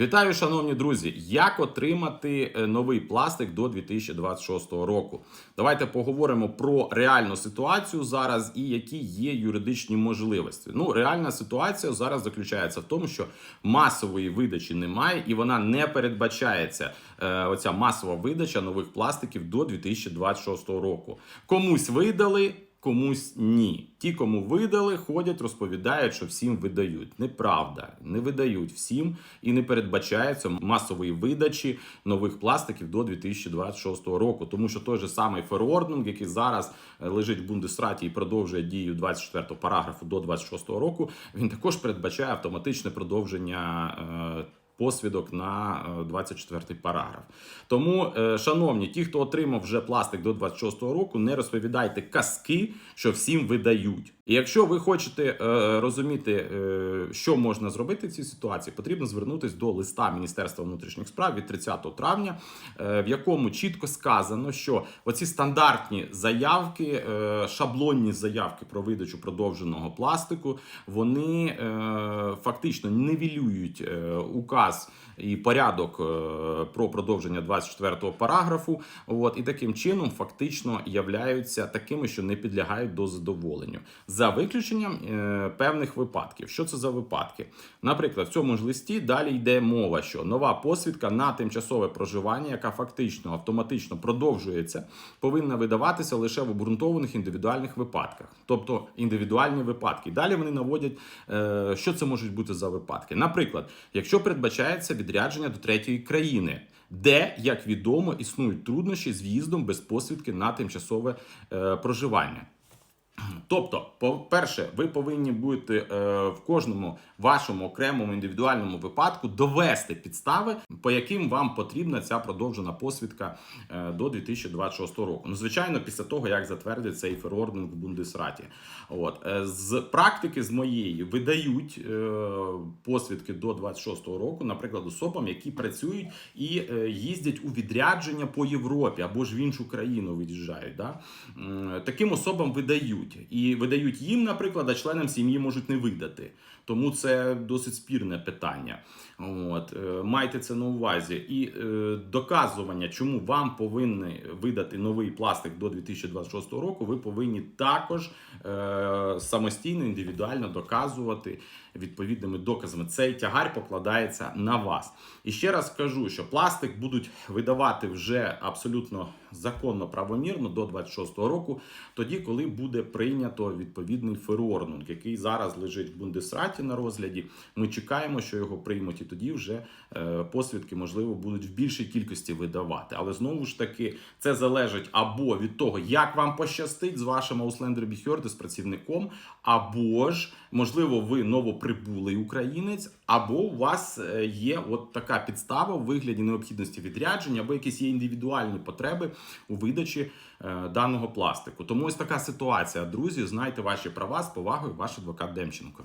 Вітаю, шановні друзі! Як отримати е, новий пластик до 2026 року? Давайте поговоримо про реальну ситуацію зараз і які є юридичні можливості. Ну, реальна ситуація зараз заключається в тому, що масової видачі немає, і вона не передбачається. е, Оця масова видача нових пластиків до 2026 року. Комусь видали. Комусь ні. Ті, кому видали, ходять, розповідають, що всім видають. Неправда, не видають всім і не передбачається масової видачі нових пластиків до 2026 року. Тому що той же самий ферординг, який зараз е, лежить в Бундесраті і продовжує дію 24 параграфу до 26 року, він також передбачає автоматичне продовження. е, Посвідок на е, 24 параграф. Тому, е, шановні, ті, хто отримав вже пластик до 26 року, не розповідайте казки, що всім видають. І якщо ви хочете е, розуміти, е, що можна зробити в цій ситуації, потрібно звернутися до листа Міністерства внутрішніх справ від 30 травня, е, в якому чітко сказано, що оці стандартні заявки, е, шаблонні заявки про видачу продовженого пластику, вони е, фактично нивелюють е, указ і порядок е, про продовження 24 параграфу. От і таким чином фактично являються такими, що не підлягають до задоволенню, за виключенням е, певних випадків. Що це за випадки? Наприклад, в цьому ж листі далі йде мова, що нова посвідка на тимчасове проживання, яка фактично автоматично продовжується, повинна видаватися лише в обґрунтованих індивідуальних випадках, тобто індивідуальні випадки. Далі вони наводять, е, що це можуть бути за випадки. Наприклад, якщо передбачається відрядження до третьої країни. Де, як відомо, існують труднощі з в'їздом без посвідки на тимчасове е, проживання. Тобто, по-перше, ви повинні будете в кожному вашому окремому індивідуальному випадку довести підстави, по яким вам потрібна ця продовжена посвідка е, до 2026 року. Ну, звичайно, після того як затвердять цей ферординг в Бундесраті. От е, з практики з моєї видають е, посвідки до 26 року, наприклад, особам, які працюють і їздять у відрядження по Європі або ж в іншу країну виїжджають. Да? Таким особам видають і видають їм, наприклад, а членам сім'ї можуть не видати. Тому це досить спірне питання. От е, майте це на увазі. І е, доказування, чому вам повинні видати новий пластик до 2026 року, ви повинні також е, самостійно індивідуально доказувати відповідними доказами. Цей тягар покладається на вас. І ще раз скажу, що пластик будуть видавати вже абсолютно законно правомірно до 26 року, тоді, коли буде прийнято відповідний ферорнунг, який зараз лежить в Бундесраті на розгляді. Ми чекаємо, що його приймуть, і тоді вже е, посвідки можливо будуть в більшій кількості видавати. Але знову ж таки, це залежить або від того, як вам пощастить з вашим Ауслендер Біхьорди, з працівником, або ж можливо, ви новоприбулий українець, або у вас е, є от така підстава в вигляді необхідності відрядження, або якісь є індивідуальні потреби у видачі е, даного пластику. Тому ось така ситуація, друзі. Знайте ваші права з повагою, ваш адвокат Демченко.